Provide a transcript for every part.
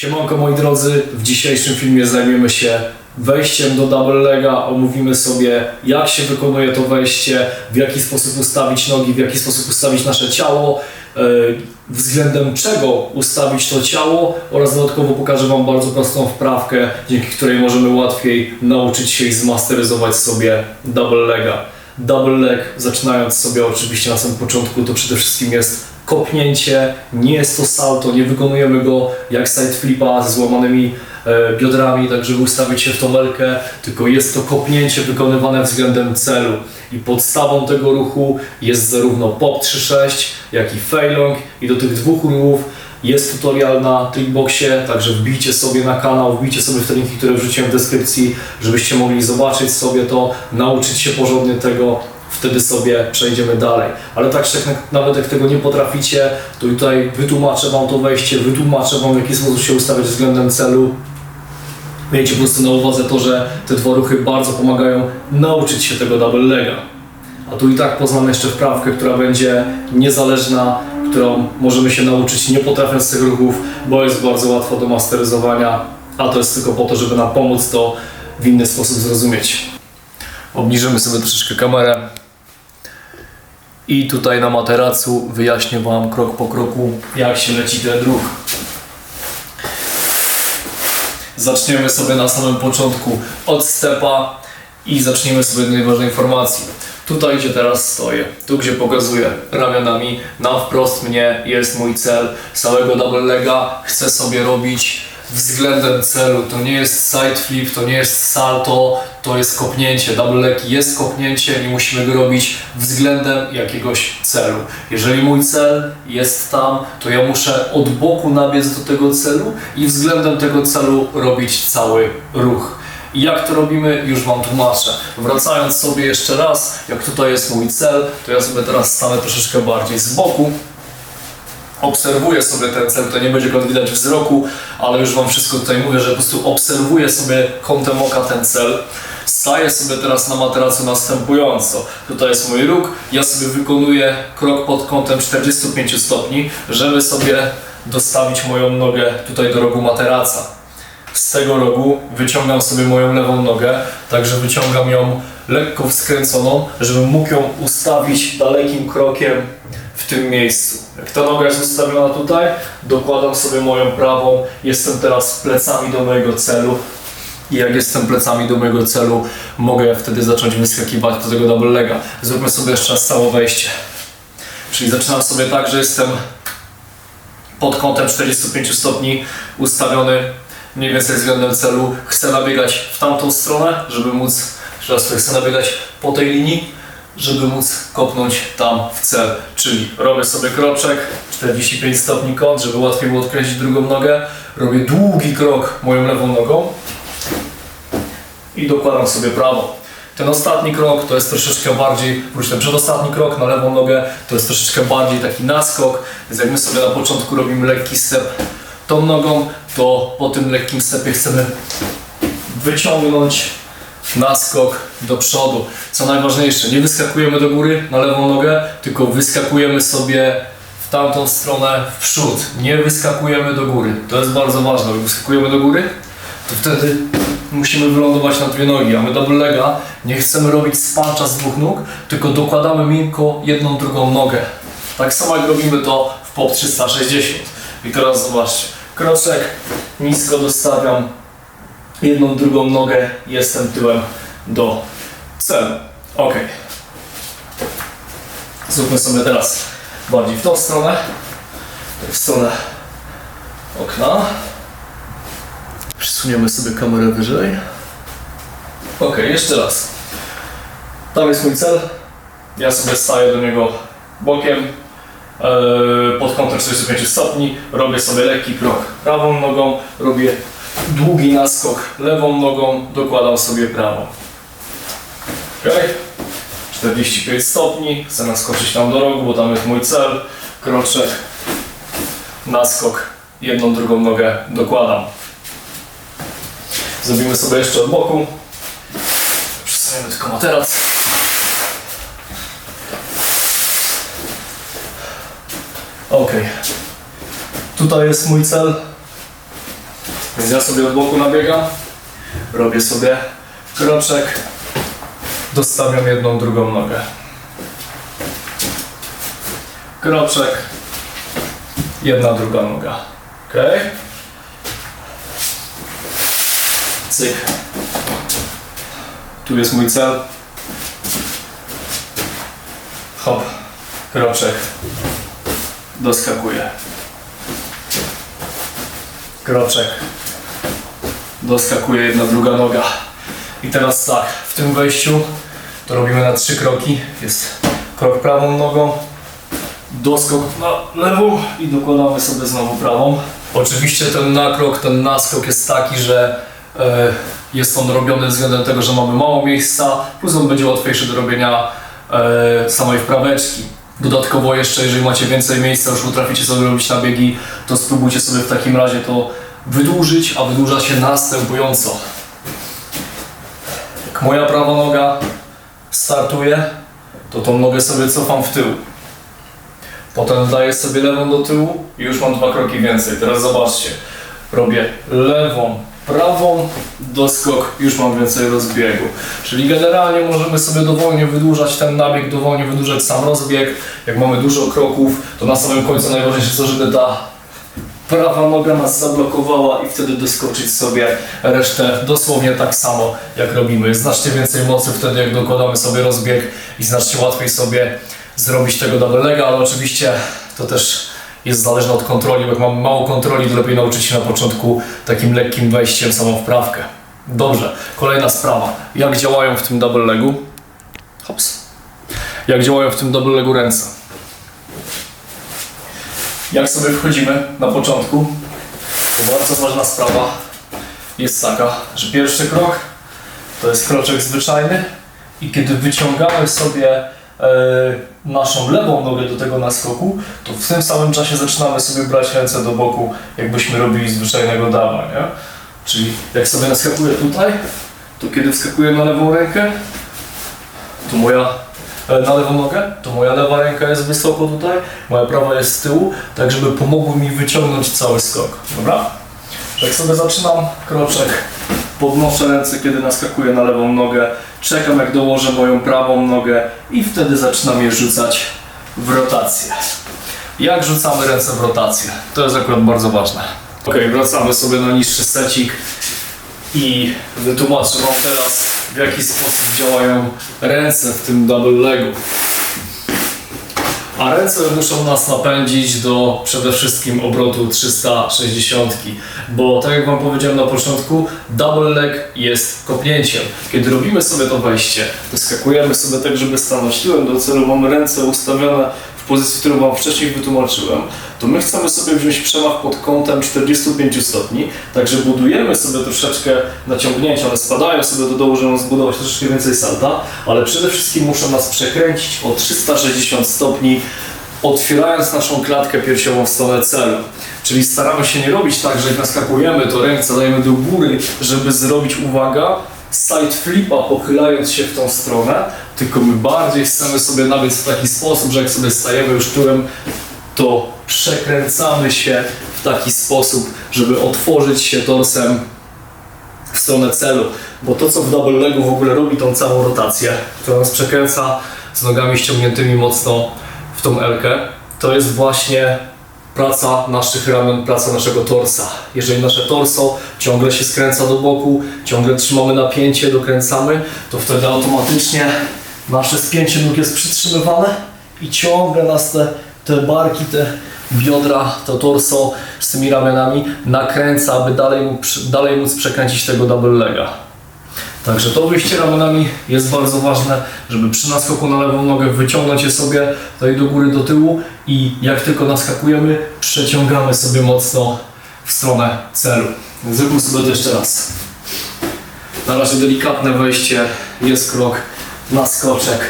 Siemanko moi drodzy, w dzisiejszym filmie zajmiemy się wejściem do double lega, omówimy sobie jak się wykonuje to wejście, w jaki sposób ustawić nogi, w jaki sposób ustawić nasze ciało, e, względem czego ustawić to ciało oraz dodatkowo pokażę Wam bardzo prostą wprawkę, dzięki której możemy łatwiej nauczyć się i zmasteryzować sobie double lega. Double leg, zaczynając sobie oczywiście na samym początku, to przede wszystkim jest kopnięcie, nie jest to salto, nie wykonujemy go jak side flipa ze złamanymi e, biodrami, tak żeby ustawić się w tą tylko jest to kopnięcie wykonywane względem celu. I podstawą tego ruchu jest zarówno pop 3.6, jak i failong. I do tych dwóch ruchów jest tutorial na Trickboxie, także wbijcie sobie na kanał, wbijcie sobie w te linki, które wrzuciłem w deskrypcji, żebyście mogli zobaczyć sobie to, nauczyć się porządnie tego, wtedy sobie przejdziemy dalej. Ale tak jak nawet jak tego nie potraficie, to tutaj wytłumaczę Wam to wejście, wytłumaczę Wam w jaki sposób się ustawiać względem celu. Miejcie po prostu na uwadze to, że te dwa ruchy bardzo pomagają nauczyć się tego double lega. A tu i tak poznamy jeszcze wprawkę, która będzie niezależna, którą możemy się nauczyć nie potrafiąc tych ruchów, bo jest bardzo łatwa do masteryzowania, a to jest tylko po to, żeby nam pomóc to w inny sposób zrozumieć. Obniżymy sobie troszeczkę kamerę. I tutaj na materacu wyjaśnię Wam krok po kroku, jak się leci ten ruch. Zaczniemy sobie na samym początku od stepa i zaczniemy sobie od najważniejszej informacji. Tutaj, gdzie teraz stoję, tu, gdzie pokazuję ramionami, na wprost mnie jest mój cel całego double lega. Chcę sobie robić względem celu. To nie jest side flip, to nie jest salto, to jest kopnięcie. Double leg jest kopnięcie i musimy go robić względem jakiegoś celu. Jeżeli mój cel jest tam, to ja muszę od boku nabiec do tego celu i względem tego celu robić cały ruch. I jak to robimy, już Wam tłumaczę. Wracając sobie jeszcze raz, jak tutaj jest mój cel, to ja sobie teraz stanę troszeczkę bardziej z boku. Obserwuję sobie ten cel, to nie będzie go widać wzroku, ale już Wam wszystko tutaj mówię, że po prostu obserwuję sobie kątem oka ten cel. Staję sobie teraz na materacu następująco. Tutaj jest mój róg, ja sobie wykonuję krok pod kątem 45 stopni, żeby sobie dostawić moją nogę tutaj do rogu materaca z tego rogu wyciągam sobie moją lewą nogę, także wyciągam ją lekko skręconą, żebym mógł ją ustawić dalekim krokiem tym miejscu. Jak ta noga jest ustawiona tutaj, dokładam sobie moją prawą, jestem teraz plecami do mojego celu i jak jestem plecami do mojego celu, mogę wtedy zacząć wyskakiwać do tego double lega. Zróbmy sobie jeszcze raz całe wejście. Czyli zaczynam sobie tak, że jestem pod kątem 45 stopni ustawiony mniej więcej względem celu. Chcę nabiegać w tamtą stronę, żeby móc, raz chcę nabiegać po tej linii, żeby móc kopnąć tam w cel. Czyli robię sobie kroczek, 45 stopni kąt, żeby łatwiej było odkręcić drugą nogę. Robię długi krok moją lewą nogą i dokładam sobie prawą. Ten ostatni krok to jest troszeczkę bardziej, wróć przedostatni krok na lewą nogę, to jest troszeczkę bardziej taki naskok, więc jak my sobie na początku robimy lekki step tą nogą, to po tym lekkim stepie chcemy wyciągnąć naskok do przodu. Co najważniejsze, nie wyskakujemy do góry na lewą nogę, tylko wyskakujemy sobie w tamtą stronę w przód. Nie wyskakujemy do góry. To jest bardzo ważne. Jak wyskakujemy do góry, to wtedy musimy wylądować na dwie nogi, a my double lega nie chcemy robić spancha z dwóch nóg, tylko dokładamy miękko jedną, drugą nogę. Tak samo jak robimy to w POP 360. I teraz zobaczcie, kroczek, nisko dostawiam jedną, drugą nogę, jestem tyłem do celu. Ok. Zróbmy sobie teraz bardziej w tą stronę, w stronę okna. Przesuniemy sobie kamerę wyżej. Ok, jeszcze raz. Tam jest mój cel. Ja sobie staję do niego bokiem e, pod kątem 45 stopni. Robię sobie lekki krok prawą nogą, robię długi naskok lewą nogą, dokładam sobie prawą. Ok? 45 stopni, chcę naskoczyć tam do rogu, bo tam jest mój cel. Kroczek, naskok, jedną, drugą nogę dokładam. Zrobimy sobie jeszcze od boku. Przesuniemy tylko materac. Ok. Tutaj jest mój cel. Więc ja sobie od boku nabiegam, robię sobie kroczek, dostawiam jedną, drugą nogę. Kroczek, jedna, druga noga. Ok? Cyk. Tu jest mój cel. Hop, kroczek, doskakuję. Kroczek, doskakuje jedna, druga noga. I teraz tak, w tym wejściu to robimy na trzy kroki. Jest krok prawą nogą, doskok na lewą i dokładamy sobie znowu prawą. Oczywiście ten nakrok, ten naskok jest taki, że e, jest on robiony względem tego, że mamy mało miejsca, plus on będzie łatwiejszy do robienia e, samej wpraweczki. Dodatkowo jeszcze, jeżeli macie więcej miejsca, już potraficie sobie robić nabiegi, to spróbujcie sobie w takim razie to wydłużyć, a wydłuża się następująco. Jak moja prawa noga startuje, to tą nogę sobie cofam w tył. Potem daję sobie lewą do tyłu i już mam dwa kroki więcej. Teraz zobaczcie. Robię lewą, prawą, doskok, już mam więcej rozbiegu. Czyli generalnie możemy sobie dowolnie wydłużać ten nabieg, dowolnie wydłużać sam rozbieg. Jak mamy dużo kroków, to na samym końcu najważniejsze to, żeby ta prawa noga nas zablokowała i wtedy doskoczyć sobie resztę dosłownie tak samo jak robimy. Znacznie więcej mocy wtedy jak dokładamy sobie rozbieg i znacznie łatwiej sobie zrobić tego double lega, ale oczywiście to też jest zależne od kontroli, jak mamy mało kontroli, to lepiej nauczyć się na początku takim lekkim wejściem samą wprawkę. Dobrze, kolejna sprawa. Jak działają w tym double legu? Hops. Jak działają w tym double legu ręce? Jak sobie wchodzimy na początku, to bardzo ważna sprawa jest taka, że pierwszy krok to jest kroczek zwyczajny i kiedy wyciągamy sobie e, naszą lewą nogę do tego naskoku, to w tym samym czasie zaczynamy sobie brać ręce do boku, jakbyśmy robili zwyczajnego dama, nie? Czyli jak sobie naskakuję tutaj, to kiedy wskakuję na lewą rękę, to moja na lewą nogę, to moja lewa ręka jest wysoko tutaj, moja prawa jest z tyłu, tak żeby pomogły mi wyciągnąć cały skok, dobra? Tak sobie zaczynam kroczek, podnoszę ręce, kiedy naskakuję na lewą nogę, czekam jak dołożę moją prawą nogę i wtedy zaczynam je rzucać w rotację. Jak rzucamy ręce w rotację? To jest akurat bardzo ważne. Ok, wracamy sobie na niższy secik i wytłumaczę Wam teraz w jaki sposób działają ręce w tym double legu. A ręce muszą nas napędzić do przede wszystkim obrotu 360, bo tak jak Wam powiedziałem na początku, double leg jest kopnięciem. Kiedy robimy sobie to wejście, to skakujemy sobie tak, żeby stanąć tyłem do celu, mamy ręce ustawione pozycji, którą Wam wcześniej wytłumaczyłem, to my chcemy sobie wziąć przemach pod kątem 45 stopni, także budujemy sobie troszeczkę naciągnięcia, one spadają sobie do dołu, żeby zbudować troszeczkę więcej salta, ale przede wszystkim muszą nas przekręcić o 360 stopni, otwierając naszą klatkę piersiową w stronę celu. Czyli staramy się nie robić tak, że jak naskakujemy, to ręce dajemy do góry, żeby zrobić, uwaga, side flipa pochylając się w tą stronę, tylko my bardziej chcemy sobie nabiec w taki sposób, że jak sobie stajemy już tyłem, to przekręcamy się w taki sposób, żeby otworzyć się torsem w stronę celu. Bo to, co w double legu w ogóle robi tą całą rotację, która nas przekręca z nogami ściągniętymi mocno w tą elkę, to jest właśnie praca naszych ramion, praca naszego torsa. Jeżeli nasze torso ciągle się skręca do boku, ciągle trzymamy napięcie, dokręcamy, to wtedy automatycznie nasze spięcie nóg jest przytrzymywane i ciągle nas te, te barki, te biodra, to torso z tymi ramionami nakręca, aby dalej, dalej móc przekręcić tego double lega. Także to wyjście ramionami jest bardzo ważne, żeby przy naskoku na lewą nogę wyciągnąć je sobie tutaj do góry, do tyłu i jak tylko naskakujemy, przeciągamy sobie mocno w stronę celu. Zróbmy sobie to jeszcze raz. Na razie delikatne wejście, jest krok, naskoczek,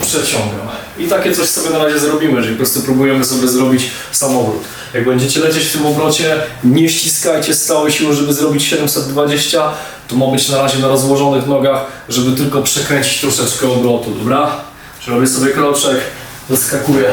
przeciągam. I takie coś sobie na razie zrobimy, jeżeli po prostu próbujemy sobie zrobić samobrót. Jak będziecie lecieć w tym obrocie, nie ściskajcie z całej siły, żeby zrobić 720, to ma być na razie na rozłożonych nogach, żeby tylko przekręcić troszeczkę obrotu, dobra? Czyli robię sobie kroczek, doskakuję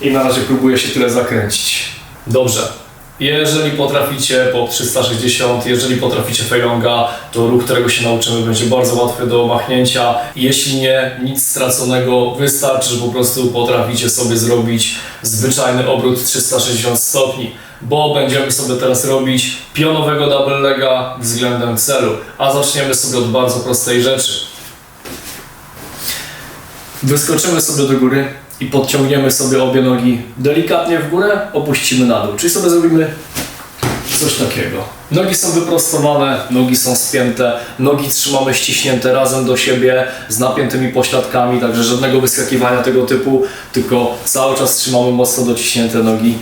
i na razie próbuję się tyle zakręcić. Dobrze. Jeżeli potraficie po 360, jeżeli potraficie fejlonga, to ruch, którego się nauczymy, będzie bardzo łatwy do machnięcia. Jeśli nie, nic straconego, wystarczy, że po prostu potraficie sobie zrobić zwyczajny obrót 360 stopni, bo będziemy sobie teraz robić pionowego double lega względem celu. A zaczniemy sobie od bardzo prostej rzeczy. Wyskoczymy sobie do góry i podciągniemy sobie obie nogi delikatnie w górę, opuścimy na dół. Czyli sobie zrobimy coś takiego. Nogi są wyprostowane, nogi są spięte, nogi trzymamy ściśnięte razem do siebie z napiętymi pośladkami, także żadnego wyskakiwania tego typu, tylko cały czas trzymamy mocno dociśnięte nogi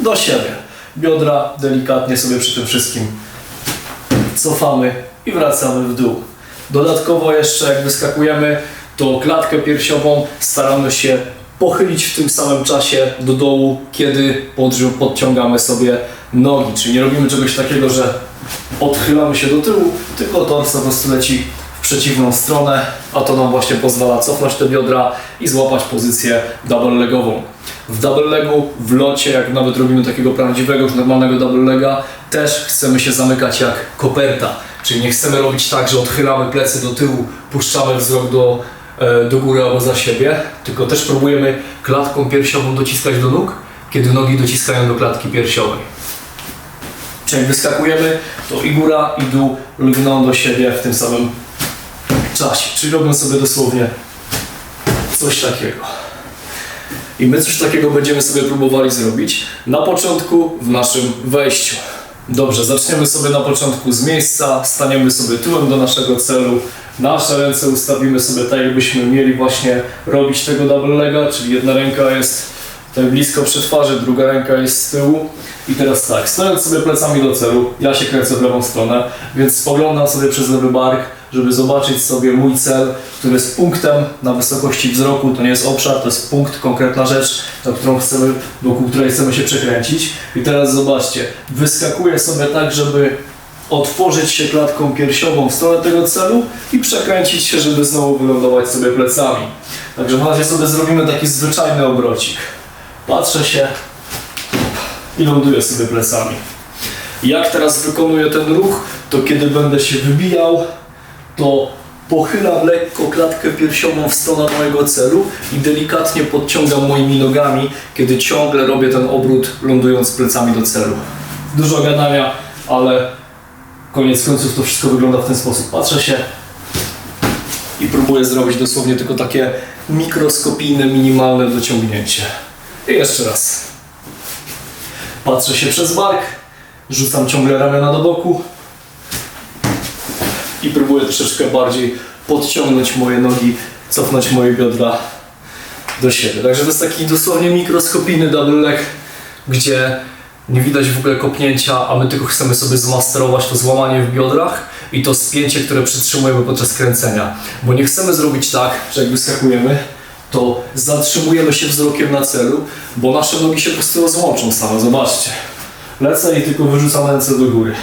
do siebie. Biodra delikatnie sobie przy tym wszystkim cofamy i wracamy w dół. Dodatkowo jeszcze jak wyskakujemy, to klatkę piersiową staramy się pochylić w tym samym czasie do dołu, kiedy podciągamy sobie nogi. Czyli nie robimy czegoś takiego, że odchylamy się do tyłu, tylko tors po prostu leci w przeciwną stronę, a to nam właśnie pozwala cofnąć te biodra i złapać pozycję double legową. W double legu, w locie, jak nawet robimy takiego prawdziwego, już normalnego double lega, też chcemy się zamykać jak koperta. Czyli nie chcemy robić tak, że odchylamy plecy do tyłu, puszczamy wzrok do, do góry albo za siebie, tylko też próbujemy klatką piersiową dociskać do nóg, kiedy nogi dociskają do klatki piersiowej. Czyli wyskakujemy, to i góra, i dół lgną do siebie w tym samym czasie. Czyli robią sobie dosłownie coś takiego. I my coś takiego będziemy sobie próbowali zrobić na początku w naszym wejściu. Dobrze, zaczniemy sobie na początku z miejsca, staniemy sobie tyłem do naszego celu, nasze ręce ustawimy sobie tak, jakbyśmy mieli właśnie robić tego double lega, czyli jedna ręka jest tutaj blisko przy twarzy, druga ręka jest z tyłu. I teraz tak, stojąc sobie plecami do celu, ja się kręcę w lewą stronę, więc spoglądam sobie przez lewy bark, żeby zobaczyć sobie mój cel, który jest punktem na wysokości wzroku, to nie jest obszar, to jest punkt, konkretna rzecz, na którą chcemy, wokół której chcemy się przekręcić. I teraz zobaczcie, wyskakuję sobie tak, żeby otworzyć się klatką piersiową w stronę tego celu i przekręcić się, żeby znowu wylądować sobie plecami. Także na razie sobie zrobimy taki zwyczajny obrocik. Patrzę się, i ląduję sobie plecami. Jak teraz wykonuję ten ruch, to kiedy będę się wybijał, to pochylam lekko klatkę piersiową w stronę mojego celu i delikatnie podciągam moimi nogami, kiedy ciągle robię ten obrót, lądując plecami do celu. Dużo gadania, ale koniec końców to wszystko wygląda w ten sposób. Patrzę się i próbuję zrobić dosłownie tylko takie mikroskopijne, minimalne dociągnięcie. I jeszcze raz. Patrzę się przez bark, rzucam ciągle ramiona do boku i próbuję troszeczkę bardziej podciągnąć moje nogi, cofnąć moje biodra do siebie. Także to jest taki dosłownie mikroskopijny double leg, gdzie nie widać w ogóle kopnięcia, a my tylko chcemy sobie zmasterować to złamanie w biodrach i to spięcie, które przytrzymujemy podczas kręcenia. Bo nie chcemy zrobić tak, że jak wyskakujemy, to zatrzymujemy się wzrokiem na celu, bo nasze nogi się po prostu rozłączą same. Zobaczcie. Lecę i tylko wyrzucam ręce do góry.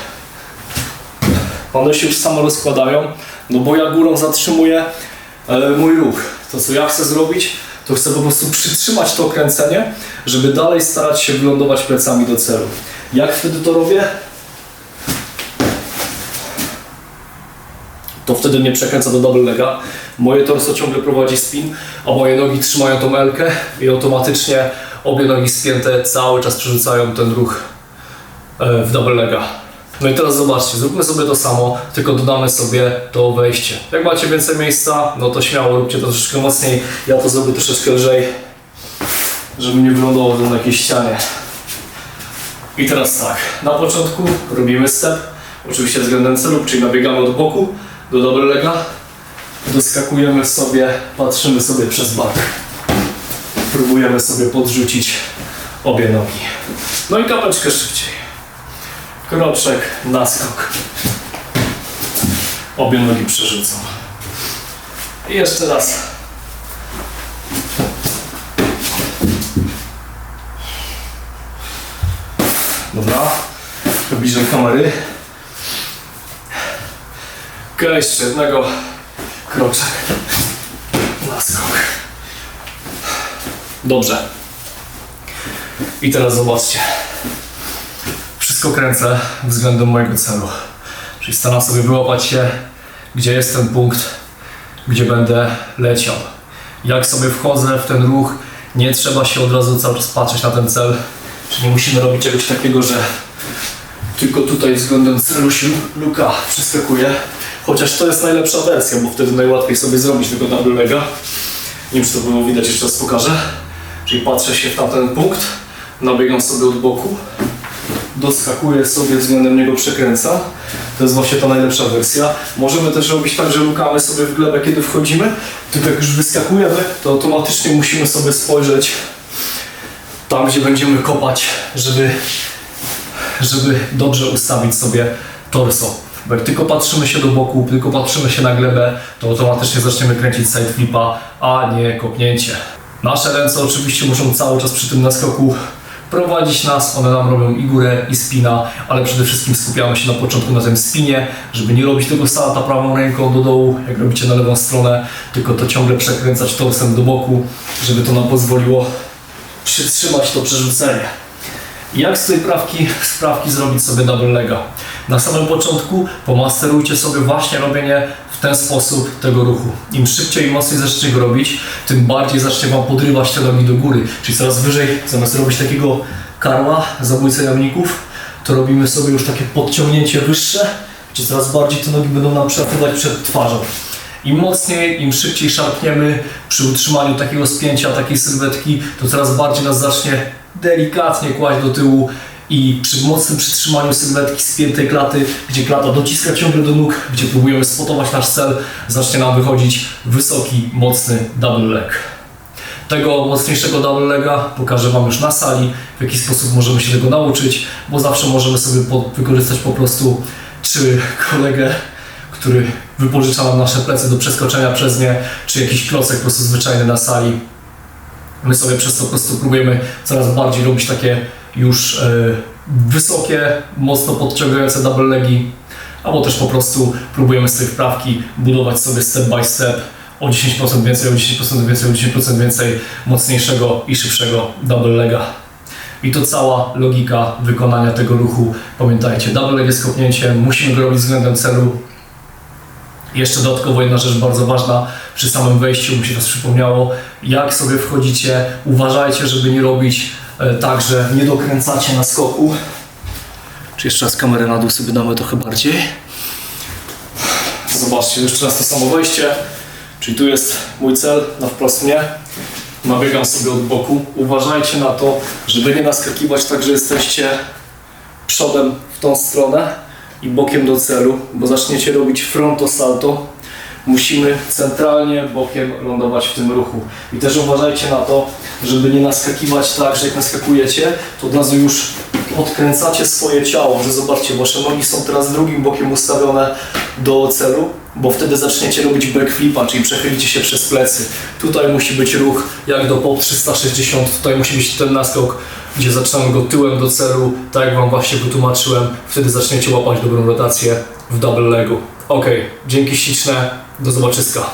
One się już same rozkładają, no bo ja górą zatrzymuję e, mój ruch. To co ja chcę zrobić, to chcę po prostu przytrzymać to kręcenie, żeby dalej starać się wylądować plecami do celu. Jak wtedy to robię? to wtedy mnie przekręca do double lega. Moje torso ciągle prowadzi spin, a moje nogi trzymają tą elkę i automatycznie obie nogi spięte cały czas przerzucają ten ruch e, w double lega. No i teraz zobaczcie, zróbmy sobie to samo, tylko dodamy sobie to wejście. Jak macie więcej miejsca, no to śmiało róbcie to troszeczkę mocniej. Ja to zrobię troszeczkę lżej, żeby nie wylądował to na jakiejś ścianie. I teraz tak, na początku robimy step, oczywiście względem celu, czyli nabiegamy od boku do double lega, doskakujemy sobie, patrzymy sobie przez bark. Próbujemy sobie podrzucić obie nogi. No i kapeczkę szybciej. Kroczek, naskok. Obie nogi przerzucą. I jeszcze raz. Dobra. Trochę bliżej kamery. Okej, jeszcze jednego. Kroczek. Naskok. Dobrze. I teraz zobaczcie. Wszystko kręcę względem mojego celu. Czyli staram sobie wyłapać się, gdzie jest ten punkt, gdzie będę leciał. Jak sobie wchodzę w ten ruch, nie trzeba się od razu cały czas patrzeć na ten cel. Czyli nie musimy robić czegoś takiego, że tylko tutaj względem celu się luka przeskakuje. Chociaż to jest najlepsza wersja, bo wtedy najłatwiej sobie zrobić tego double lega. Nie wiem, czy to było widać, jeszcze raz pokażę. Czyli patrzę się w tamten punkt, nabiegam sobie od boku, doskakuję sobie względem niego przekręcam. To jest właśnie ta najlepsza wersja. Możemy też robić tak, że lukamy sobie w glebę, kiedy wchodzimy. Tylko jak już wyskakujemy, to automatycznie musimy sobie spojrzeć tam, gdzie będziemy kopać, żeby, żeby dobrze ustawić sobie torso. Bo jak tylko patrzymy się do boku, tylko patrzymy się na glebę, to automatycznie zaczniemy kręcić side flipa, a nie kopnięcie. Nasze ręce oczywiście muszą cały czas przy tym naskoku prowadzić nas, one nam robią i górę, i spina, ale przede wszystkim skupiamy się na początku na tym spinie, żeby nie robić tego salta prawą ręką do dołu, jak robicie na lewą stronę, tylko to ciągle przekręcać torsem do boku, żeby to nam pozwoliło przytrzymać to przerzucenie. Jak z tej prawki, z prawki zrobić sobie double lega? Na samym początku pomasterujcie sobie właśnie robienie w ten sposób tego ruchu. Im szybciej i mocniej zaczniecie go robić, tym bardziej zacznie Wam podrywać te nogi do góry. Czyli coraz wyżej, zamiast robić takiego karła, zabójcę jamników, to robimy sobie już takie podciągnięcie wyższe, gdzie coraz bardziej te nogi będą nam przepływać przed twarzą. Im mocniej, im szybciej szarpniemy przy utrzymaniu takiego spięcia, takiej sylwetki, to coraz bardziej nas zacznie delikatnie kłaść do tyłu i przy mocnym przytrzymaniu sylwetki spiętej klaty, gdzie klata dociska ciągle do nóg, gdzie próbujemy spotować nasz cel, zacznie nam wychodzić wysoki, mocny double leg. Tego mocniejszego double lega pokażę Wam już na sali, w jaki sposób możemy się tego nauczyć, bo zawsze możemy sobie po, wykorzystać po prostu czy kolegę, który wypożycza nam nasze plecy do przeskoczenia przez nie, czy jakiś klocek po prostu zwyczajny na sali. My sobie przez to po prostu próbujemy coraz bardziej robić takie już e, wysokie, mocno podciągające double legi, albo też po prostu próbujemy z tej wprawki budować sobie step by step o 10% więcej, o 10% więcej, o 10% więcej mocniejszego i szybszego double lega. I to cała logika wykonania tego ruchu. Pamiętajcie, double leg jest kopnięciem, musimy go robić względem celu. Jeszcze dodatkowo jedna rzecz bardzo ważna, przy samym wejściu mi się to przypomniało, jak sobie wchodzicie, uważajcie, żeby nie robić tak, że nie dokręcacie na skoku. Czy jeszcze raz kamerę na dół sobie damy trochę bardziej. Zobaczcie, jeszcze raz to samo wejście, czyli tu jest mój cel na wprost mnie. Nabiegam sobie od boku. Uważajcie na to, żeby nie naskakiwać tak, że jesteście przodem w tą stronę i bokiem do celu, bo zaczniecie robić fronto salto. Musimy centralnie bokiem lądować w tym ruchu. I też uważajcie na to, żeby nie naskakiwać tak, że jak naskakujecie, to od razu już odkręcacie swoje ciało, że zobaczcie, wasze nogi są teraz drugim bokiem ustawione do celu, bo wtedy zaczniecie robić backflipa, czyli przechylicie się przez plecy. Tutaj musi być ruch jak do pop 360, tutaj musi być ten naskok, gdzie zaczynamy go tyłem do celu, tak jak Wam właśnie wytłumaczyłem, wtedy zaczniecie łapać dobrą rotację w double legu. Ok, dzięki śliczne, do zobaczyska.